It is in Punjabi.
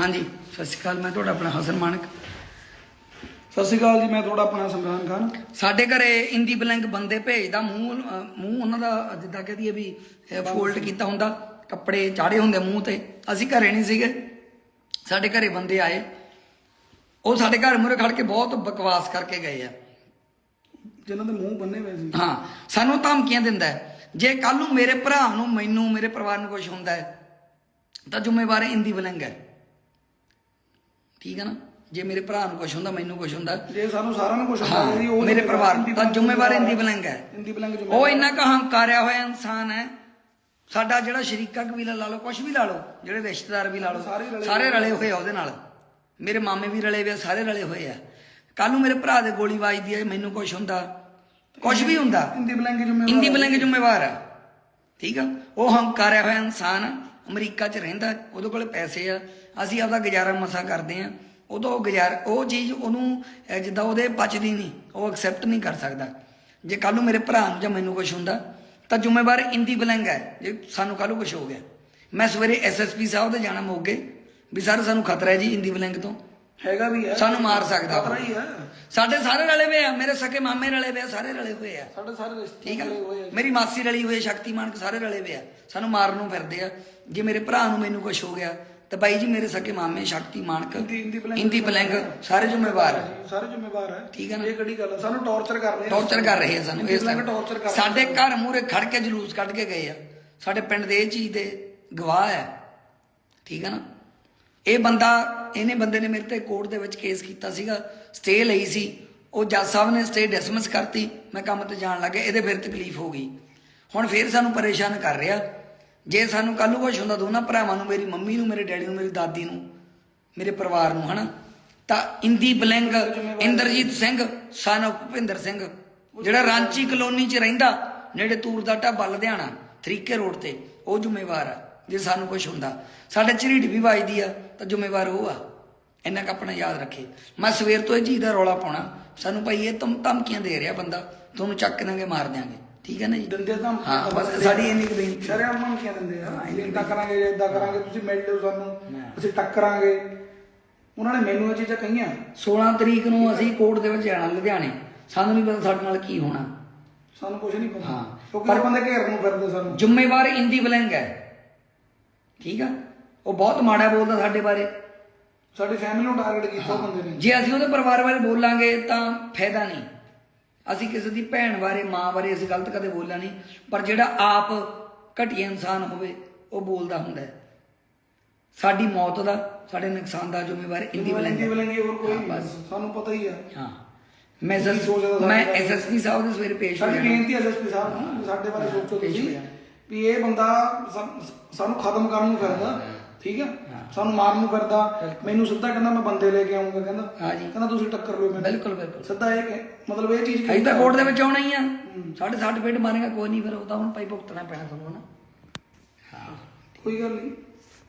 ਹਾਂਜੀ ਸਤਿ ਸ਼੍ਰੀ ਅਕਾਲ ਮੈਂ ਤੁਹਾਡਾ ਆਪਣਾ ਹਸਨ ਮਾਨਕ। ਸਤਿ ਸ਼੍ਰੀ ਅਕਾਲ ਜੀ ਮੈਂ ਤੁਹਾਡਾ ਆਪਣਾ ਸਮਰਾਨ ਖਾਨ। ਸਾਡੇ ਘਰੇ ਇੰਦੀ ਬਲੈਂਕ ਬੰਦੇ ਭੇਜਦਾ ਮੂੰਹ ਅਹ, ਮੂੰਹ ਉਹਨਾਂ ਦਾ ਜਿੱਦਾਂ ਕਹਿ ਦਈਏ ਵੀ ਫੋਲਡ ਕੀਤਾ ਹੁੰਦਾ ਕੱਪੜੇ ਚਾੜੇ ਹੁੰਦੇ ਮੂੰਹ ਤੇ। ਅਸੀਂ ਘਰੇ ਨਹੀਂ ਸੀਗੇ। ਸਾਡੇ ਘਰੇ ਬੰਦੇ ਆਏ। ਉਹ ਸਾਡੇ ਘਰ ਮੂਹਰੇ ਖੜ ਕੇ ਬਹੁਤ ਬਕਵਾਸ ਕਰਕੇ ਗਏ ਆ। ਜਿਨ੍ਹਾਂ ਦੇ ਮੂੰਹ ਬੰਨੇ ਹੋਏ ਸੀ। ਹਾਂ ਸਾਨੂੰ ਧਮਕੀਆਂ ਦਿੰਦਾ ਹੈ। ਜੇ ਕੱਲ ਨੂੰ ਮੇਰੇ ਭਰਾ ਨੂੰ ਮੈਨੂੰ ਮੇਰੇ ਪਰਿਵਾਰ ਨੂੰ ਕੁਝ ਹੁੰਦਾ ਹੈ ਤਾਂ ਜ਼ਿੰਮੇਵਾਰ ਇੰਦੀ ਬਲੈਂਕ ਹੈ। ਠੀਕ ਹੈ ਨਾ? ਜੇ ਮੇਰੇ ਭਰਾ ਨੂੰ ਕੁਝ ਹੁੰਦਾ ਮੈਨੂੰ ਕੁਝ ਹੁੰਦਾ। ਜੇ ਸਾਨੂੰ ਸਾਰਿਆਂ ਨੂੰ ਕੁਝ ਹੁੰਦਾ ਜੀ ਉਹ ਮੇਰੇ ਪਰਿਵਾਰ ਤਾਂ ਜ਼ਿੰਮੇਵਾਰ ਇੰਦੀ ਬਲੈਂਕ ਹੈ। ਇੰਦੀ ਬਲੰਗ ਉਹ ਇੰਨਾ ਕੁ ਹੰਕਾਰਿਆ ਹੋਇਆ ਇਨਸਾਨ ਹੈ। ਸਾਡਾ ਜਿਹੜਾ ਸ਼ਰੀਕਾ ਕਬੀਲਾ ਲਾ ਲਓ ਕੁਝ ਵੀ ਲਾ ਲਓ ਜਿਹੜੇ ਰਿਸ਼ਤੇਦਾਰ ਵੀ ਲਾ ਲਓ ਸਾਰੇ ਰਲੇ ਹੋਏ ਆ। ਉਹਦੇ ਨਾਲ। ਮੇਰੇ ਮਾਮੇ ਵੀ ਰਲੇ ਹੋਏ ਆ ਸਾਰੇ ਰਲੇ ਹੋਏ ਆ। ਕੱਲ ਨੂੰ ਮੇਰੇ ਭਰਾ ਦੇ ਗੋਲੀ ਵੱਜਦੀ ਹੈ ਮੈਨੂੰ ਕੁਝ ਹੁੰਦਾ। ਕੁਝ ਵੀ ਹੁੰਦਾ। ਇੰਦੀ ਬਲੰਗ ਜ਼ਿੰਮੇਵਾਰ ਇੰਦੀ ਬਲੈਂਕ ਜ਼ਿੰਮੇਵਾਰ ਆ। ਠੀਕ ਆ? ਉਹ ਹੰਕਾਰਿਆ ਹੋਇਆ ਇਨਸਾਨ ਅਮਰੀਕਾ 'ਚ ਰਹਿੰਦਾ, ਉਹਦੇ ਕੋਲ ਪੈਸੇ ਆ, ਅਸੀਂ ਆਪਦਾ ਗੁਜ਼ਾਰਾ ਮਸਾ ਕਰਦੇ ਆ ਉਦੋਂ ਉਹ ਗੁਜ਼ਾਰ, ਉਹ ਚੀਜ਼ ਉਹਨੂੰ ਜਿੱਦਾਂ ਉਹਦੇ ਬਚਦੀ ਨਹੀਂ, ਉਹ ਐਕਸੈਪਟ ਨਹੀਂ ਕਰ ਸਕਦਾ। ਜੇ ਕੱਲ ਨੂੰ ਮੇਰੇ ਭਰਾ ਨੂੰ ਜਾਂ ਮੈਨੂੰ ਕੁਝ ਹੁੰਦਾ, ਤਾਂ ਜ਼ਿੰਮੇਵਾਰ ਇੰਦੀ ਬਲੈਂਕ ਹੈ, ਜੇ ਸਾਨੂੰ ਕੱਲ ਨੂੰ ਕੁਝ ਹੋ ਗਿਆ। ਮੈਂ ਸਵੇਰੇ ਐਸਐਸਪੀ ਸਾਹਿਬ ਦੇ ਜਾਣਾ ਮੋਗੇ, ਵੀ ਸਰ, ਸਾਨੂੰ ਖਤਰਾ ਹੈ ਜੀ ਇੰਦੀ ਬਲੈਂਕ ਤੋਂ। ਹੈਗਾ ਵੀ ਹੈ ਸਾਨੂੰ ਮਾਰ ਸਕਦਾ ਉਹ। ਹੀ ਹੈ ਸਾਡੇ ਸਾਰੇ ਰਲੇ ਹੋਏ ਆ ਮੇਰੇ ਸਕੇ ਮਾਮੇ ਰਲੇ ਹੋਏ ਆ ਸਾਰੇ ਰਲੇ ਹੋਏ ਆ। ਸਾਡੇ ਸਾਰੇ ਰਿਸ਼ਤੇ ਠੀਕ ਆ? ਰਲੇ ਹੋਏ ਆ। ਮੇਰੀ ਮਾਸੀ ਰਲੀ ਹੋਈ ਹੈ ਸ਼ਕਤੀਮਾਨ ਸਾਰੇ ਰਲੇ ਹੋਏ ਆ। ਸਾਨੂੰ ਮਾਰਨ ਨੂੰ ਫਿਰਦੇ ਆ। ਜੇ ਮੇਰੇ ਭਰਾ ਨੂੰ ਮੈਨੂੰ ਕੁਝ ਹੋ ਗਿਆ ਤਾਂ ਬਾਈ ਜੀ ਮੇਰੇ ਸਕੇ ਮਾਮੇ ਸ਼ਕਤੀਮਾਨ ਇੰਦੀ ਇੰਦੀ ਬਲੰਗ ਇੰਦੀ ਬਲੈਂਕ ਸਾਰੇ ਜ਼ਿੰਮੇਵਾਰ ਆ। ਸਾਰੇ ਜ਼ਿੰਮੇਵਾਰ ਹੈ ਠੀਕ ਹੈ ਨਾ? ਇਹ ਕਿਹੜੀ ਗੱਲ ਹੈ ਸਾਨੂੰ ਟੌਰਚਰ ਕਰ ਰਹੇ ਆ। ਟੌਰਚਰ ਕਰ ਰਹੇ ਆ ਸਾਨੂੰ ਇਸ time। ਟੌਰਚਰ ਕਰ ਸਾਡੇ ਘਰ ਮੂਹਰੇ ਖੜ ਕੇ ਜਲੂਸ ਕੱਢ ਕੇ ਗਏ ਆ। ਸਾਡੇ ਪਿੰਡ ਦੇ ਇਹ ਚੀਜ਼ ਦੇ ਗਵਾਹ ਆ। ਠੀਕ ਹੈ ਨਾ? ਇਹ ਬੰਦਾ ਇਹਨੇ ਬੰਦੇ ਨੇ ਮੇਰੇ ਤੇ ਕੋਰਟ ਦੇ ਵਿੱਚ ਕੇਸ ਕੀਤਾ ਸੀਗਾ, ਸਟੇ ਲਈ ਸੀ। ਉਹ ਜੱਜ ਸਾਹਿਬ ਨੇ ਸਟੇ ਡਿਸਮਿਸ ਕਰਤੀ, ਮੈਂ ਕੰਮ ਤੇ ਜਾਣ ਲੱਗਾ ਇਹਦੇ ਫਿਰ ਤਕਲੀਫ ਹੋ ਗਈ। ਹੁਣ ਫਿਰ ਸਾਨੂੰ ਪਰੇਸ਼ਾਨ ਕਰ ਰਿਹਾ। ਜੇ ਸਾਨੂੰ ਕੱਲ ਨੂੰ ਕੁਝ ਹੁੰਦਾ ਦੋਨਾਂ ਭਰਾਵਾਂ ਨੂੰ, ਮੇਰੀ ਮੰਮੀ ਨੂੰ, ਮੇਰੇ ਡੈਡੀ ਨੂੰ, ਮੇਰੀ ਦਾਦੀ ਨੂੰ, ਮੇਰੇ ਪਰਿਵਾਰ ਨੂੰ, ਹਨਾ? ਤਾਂ ਇੰਦੀ ਬਲੈਂਗ, ਇੰਦਰਜੀਤ ਸਿੰਘ ਸਨ ਭੁਪਿੰਦਰ ਸਿੰਘ, ਜਿਹੜਾ ਰਾਂਚੀ ਕਲੋਨੀ 'ਚ ਰਹਿੰਦਾ, ਨੇੜੇ ਤੂਰ ਦਾ ਢਾਬਾ ਲੁਧਿਆਣਾ ਥਰੀਕੇ ਰੋਡ ਤੇ, ਉਹ ਜ਼ਿੰਮੇਵਾਰ ਆ। ਜੇ ਸਾਨੂੰ ਕੁਝ ਹੁੰਦਾ। ਸਾਡੇ ਝਰੀਟ ਵੀ ਵੱਜਦੀ ਆ ਤਾਂ ਜ਼ਿੰਮੇਵਾਰ ਉਹ ਆ। ਇੰਨਾ ਕੁ ਆਪਣਾ ਯਾਦ ਰੱਖੇ। ਮੈਂ ਸਵੇਰ ਤੋਂ ਇਹ ਚੀਜ਼ ਦਾ ਰੌਲਾ ਪਾਉਣਾ। ਸਾਨੂੰ ਭਾਈ ਇਹ ਧਮ ਧਮਕੀਆਂ ਦੇ ਰਿਹਾ ਬੰਦਾ। ਤੁਹਾਨੂੰ ਚੱਕ ਦਾਂਗੇ ਮਾਰ ਦਿਆਂਗੇ। ਠੀਕ ਹੈ ਨਾ ਜੀ? ਦਿੰਦੇ ਤਾਂ ਹਾਂ ਬਸ ਸਾਡੀ ਇੰਨੀ ਕੁ ਬੇਨਤੀ ਸ਼ਰਿਆਮ ਧਮਕੀਆਂ ਦਿੰਦੇ ਆ। ਹਾਂ, ਅਸੀਂ ਇਦਾਂ ਕਰਾਂਗੇ ਇਦਾਂ ਕਰਾਂਗੇ ਤੁਸੀਂ ਮਿਲ ਲਿਓ ਸਾਨੂੰ। ਅਸੀਂ ਟੱਕਰਾਂਗੇ। ਉਹਨਾਂ ਨੇ ਮੈਨੂੰ ਇਹ ਚੀਜ਼ਾਂ ਕਹੀਆਂ। 16 ਤਰੀਕ ਨੂੰ ਅਸੀਂ ਕੋਰਟ ਦੇ ਵਿੱਚ ਜਾਣਾ ਲੁਧਿਆਣੇ। ਸਾਨੂੰ ਨਹੀਂ ਪਤਾ ਸਾਡੇ ਨਾਲ ਕੀ ਹੋਣਾ। ਸਾਨੂੰ ਕੁਝ ਨਹੀਂ ਪਤਾ। ਹਾਂ। ਉਹ ਬੰਦੇ ਘੇਰ ਨੂੰ ਫਿਰਦੇ ਸਾਨੂੰ। ਜ਼ਿੰਮੇਵਾਰ ਇੰਦੀ ਬਲੈਂਗ ਹੈ। ਠੀਕ ਆ? ਉਹ ਬਹੁਤ ਮਾੜਾ ਬੋਲਦਾ ਸਾਡੇ ਬਾਰੇ। ਸਾਡੀ ਫੈਮਿਲੀ ਨੂੰ ਟਾਰਗੇਟ ਕੀਤਾ ਉਹ ਬੰਦੇ ਨੇ। ਜੇ ਅਸੀਂ ਉਹਦੇ ਪਰਿਵਾਰ ਬਾਰੇ ਬੋਲਾਂਗੇ ਤਾਂ ਫਾਇਦਾ ਨਹੀਂ। ਅਸੀਂ ਕਿਸੇ ਦੀ ਭੈਣ ਬਾਰੇ ਮਾਂ ਬਾਰੇ ਅਸੀਂ ਗਲਤ ਕਦੇ ਬੋਲਿਆ ਨਹੀਂ। ਪਰ ਜਿਹੜਾ ਆਪ ਘਟੀਆ ਇਨਸਾਨ ਹੋਵੇ ਉਹ ਬੋਲਦਾ ਹੁੰਦਾ ਹੈ। ਸਾਡੀ ਮੌਤ ਦਾ ਸਾਡੇ ਨੁਕਸਾਨ ਦਾ ਜ਼ਿੰਮੇਵਾਰ ਇੰਦੀ ਬਲੈਂਗ ਬਲੰਗੀ ਹੋਰ ਕੋਈ ਨਹੀਂ। ਸਾਨੂੰ ਪਤਾ ਹੀ ਆ। ਹਾਂ। ਮੈਂ ਮੈਂ? ਐਸਐਸਪੀ ਸਾਹਿਬ ਦੇ ਸਵੇਰੇ ਪੇਸ਼ ਸਾਡੀ ਬੇਨਤੀ ਐਸਐਸਪੀ ਸਾਹਿਬ ਨੂੰ ਸਾਡੇ ਬਾਰੇ ਸੋਚੋ ਤੁਸੀਂ। ਵੀ ਇਹ ਬੰਦਾ ਸਾ- ਸਾਨੂੰ ਖਤਮ ਕਰਨ ਨੂੰ ਫਿਰਦਾ ਠੀਕ ਹੈ? ਸਾਨੂੰ ਮਾਰਨ ਨੂੰ ਫਿਰਦਾ। ਮੈਨੂੰ ਸਿੱਧਾ ਕਹਿੰਦਾ ਮੈਂ ਬੰਦੇ ਲੈ ਕੇ ਆਉਂਗਾ ਕਹਿੰਦਾ। ਹਾਂ ਜੀ। ਕਹਿੰਦਾ ਤੁਸੀਂ ਟੱਕਰ ਲਿਓ ਮੈਨੂੰ। ਬਿਲਕੁਲ ਬਿਲਕੁਲ। ਸਿੱਧਾ ਇਹ ਕਿ- ਮਤਲਬ ਇਹ ਚੀਜ਼ ਅਸੀਂ ਤਾਂ ਕੋਰਟ ਦੇ ਵਿੱਚ ਆਉਣਾ ਹੀ ਆ। ਸਾਡੇ ਸਰਟੀਫਿਕੇਟ ਮਾਰੇਗਾ ਕੋਈ ਨਹੀਂ ਫਿਰ ਉਹ ਤਾਂ ਹੁਣ ਭਾਈ ਭੁਗਤਣਾ ਪੈਣਾ ਤੁਹਾਨੂੰ ਨਾ ਕੋਈ ਗੱਲ ਨਹੀਂ।